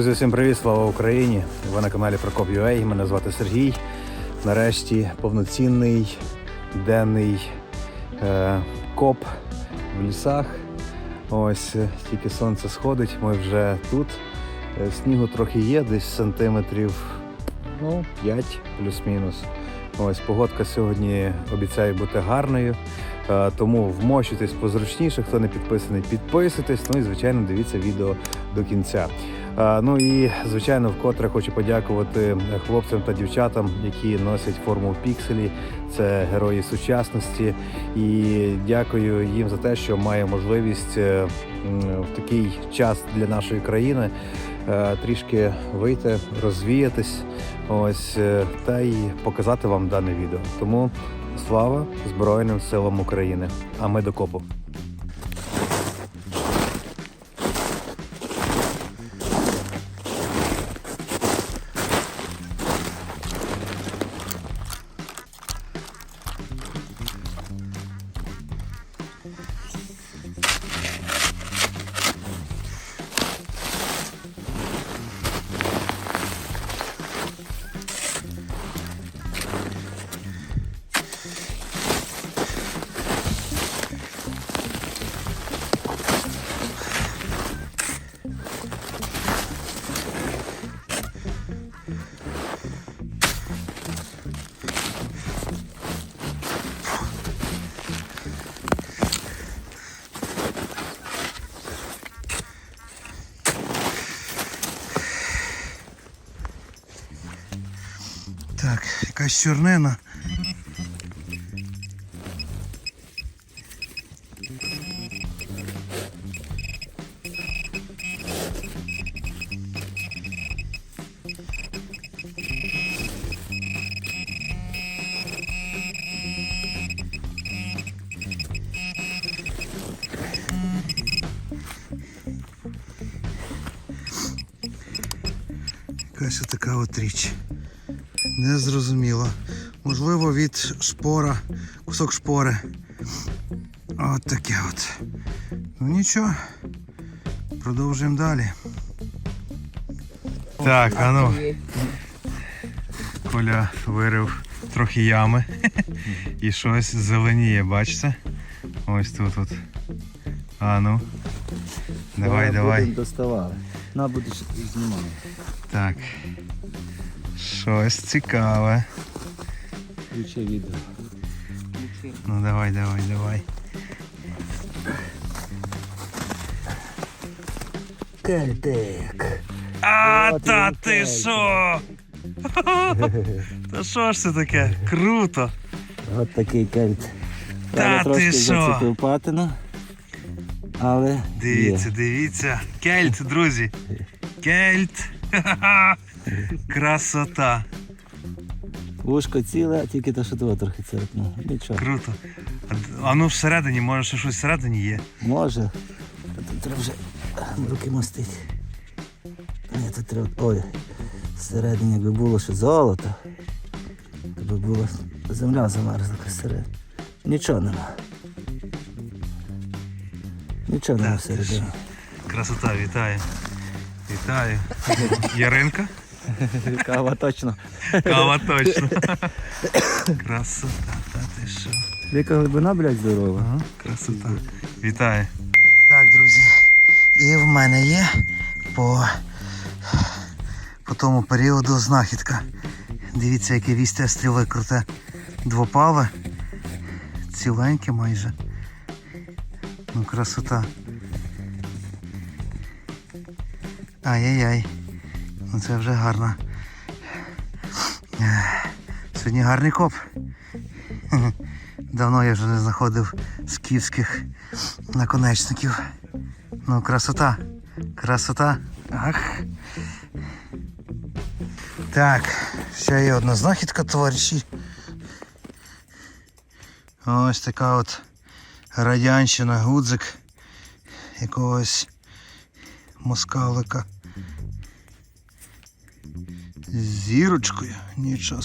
Друзі, всім привіт, слава Україні! Ви на каналі Прокоп.ua, Мене звати Сергій. Нарешті повноцінний денний е, коп в лісах. Ось е, тільки сонце сходить, ми вже тут. Е, Снігу трохи є, десь сантиметрів ну, 5 плюс-мінус. Ось погодка сьогодні обіцяє бути гарною. Е, Тому вмощуйтесь позручніше, хто не підписаний, підписуйтесь. Ну і звичайно дивіться відео до кінця. Е, Ну і звичайно, вкотре хочу подякувати хлопцям та дівчатам, які носять форму пікселі. Це герої сучасності. І дякую їм за те, що має можливість е, в такий час для нашої країни е, трішки вийти, розвіятись, ось та й показати вам дане відео. Тому слава Збройним силам України! А ми до копу. Якась чорнина. Якась така от річ. Не зрозуміло. Можливо, від шпора, кусок шпори. От таке от. Ну нічого. Продовжуємо далі. Так, а ну. Коля вирив трохи ями. І щось зеленіє, бачите? Ось тут от. А ну. Давай, давай. Доставали. На будеш знімати. Так. Щось цікаве. Включи відео. Ну давай, давай, давай. Кельтик. А, От та він ти що? Та що ж це таке? Круто! От такий кельт. Та Я ти трошки що? зацепив патину. Але Дивіться, є. дивіться. Кельт, друзі. Кельт. Ха-ха-ха. Красота. Вушко ціле, а тільки то, що того трохи церпнув. Нічого. Круто. А, а ну всередині, може ще щось всередині є. Може. Та Тут треба вже руки мостити. Ні, тут треба. Ой. Всередині якби було ще золото. То би була земля замерзла всередині. Нічого нема. Нічого нема всередині. Красота, вітаю. Вітаю. Яринка? Кава точно. Кава точно. Красота, та ти що? Яка глибина, блядь, здорова. Ага, красота. Вітаю. Так, друзі. І в мене є по, по тому періоду знахідка. Дивіться, яке вісте стріли круте. Двопале. Ціленьке майже. Ну, красота. Ай-яй-яй. Ну це вже гарно. Сьогодні гарний коп. Давно я вже не знаходив скіфських наконечників. Ну, красота. Красота. Ах. Так, ще є одна знахідка, товариші. Ось така от радянщина, гудзик якогось москалика. Зірочкою, нічого.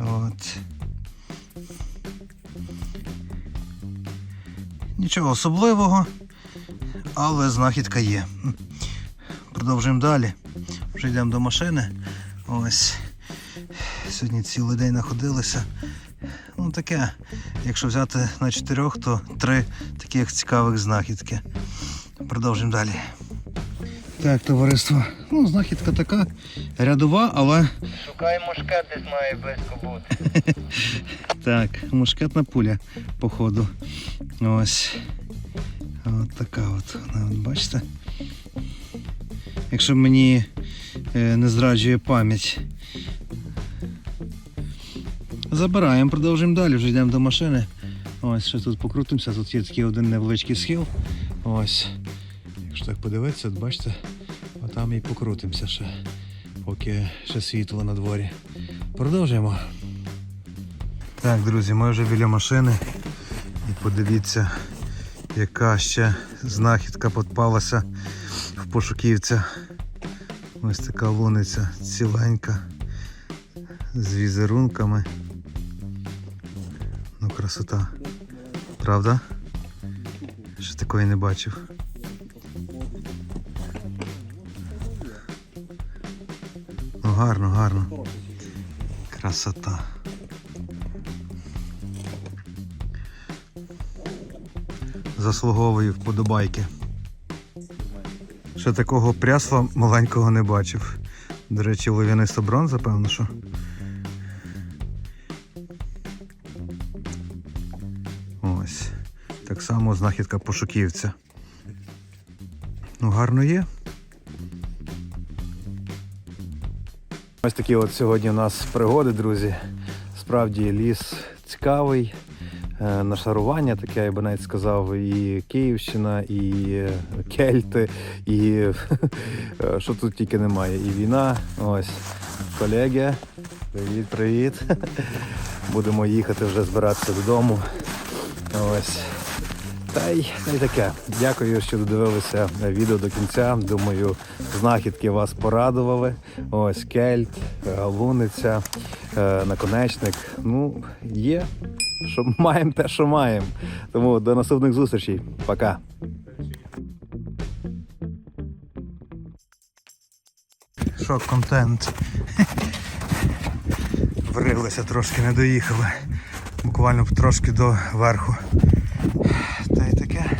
От. Нічого особливого, але знахідка є. Продовжуємо далі. Вже йдемо до машини. Ось. Сьогодні цілий день знаходилися. Ну таке, якщо взяти на чотирьох, то три таких цікавих знахідки. Продовжуємо далі. Так, товариство. Ну, знахідка така рядова, але Шукаємо мушкет, десь має близько бути. Так, мушкетна пуля, походу. Ось. От така от. от Бачите? Якщо мені е, не зраджує пам'ять. Забираємо, продовжуємо далі, вже йдемо до машини. Ось, ще тут покрутимося, тут є такий один невеличкий схил. Ось. Якщо так подивитися, бачите, отам і покрутимося ще, поки ще світло на дворі. Продовжуємо. Так, друзі, ми вже біля машини. І подивіться, яка ще знахідка підпалася в пошуківця. Ось така луниця ціленька з візерунками. Ну, красота. Правда? Ще такої не бачив. Гарно, гарно. Красота. заслуговує вподобайки. Ще такого прясла маленького не бачив. До речі, лов'яниста бронза, певно, що. Ось. Так само знахідка пошуківця. Ну, гарно є. Ось такі от сьогодні у нас пригоди, друзі. Справді ліс цікавий. Е, Нашарування таке, я би навіть сказав, і Київщина, і е, Кельти, і е, що тут тільки немає. І війна. Ось. Колеги, привіт, привіт. Будемо їхати вже збиратися додому. Ось. Та й, й таке. Dякую, що додивилися відео до кінця. Думаю, знахідки вас порадували. Ось кельт, луниця, е, наконечник. Ну, є. Що маємо те, що маємо. Тому до наступних зустрічей. Пока. Що контент? Врилися трошки, не доїхали. Буквально трошки до верху. Та й таке.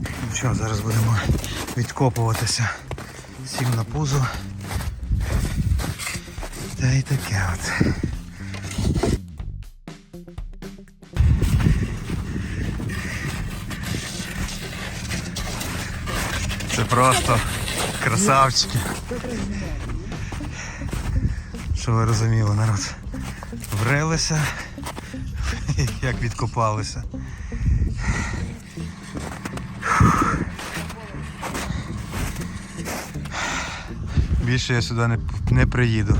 Ну що, зараз будемо відкопуватися. Сів на пузо. Та й таке от. Це просто красавчики. Що ви розуміли, народ? Врилися, як відкопалися. Більше я сюди не, не приїду.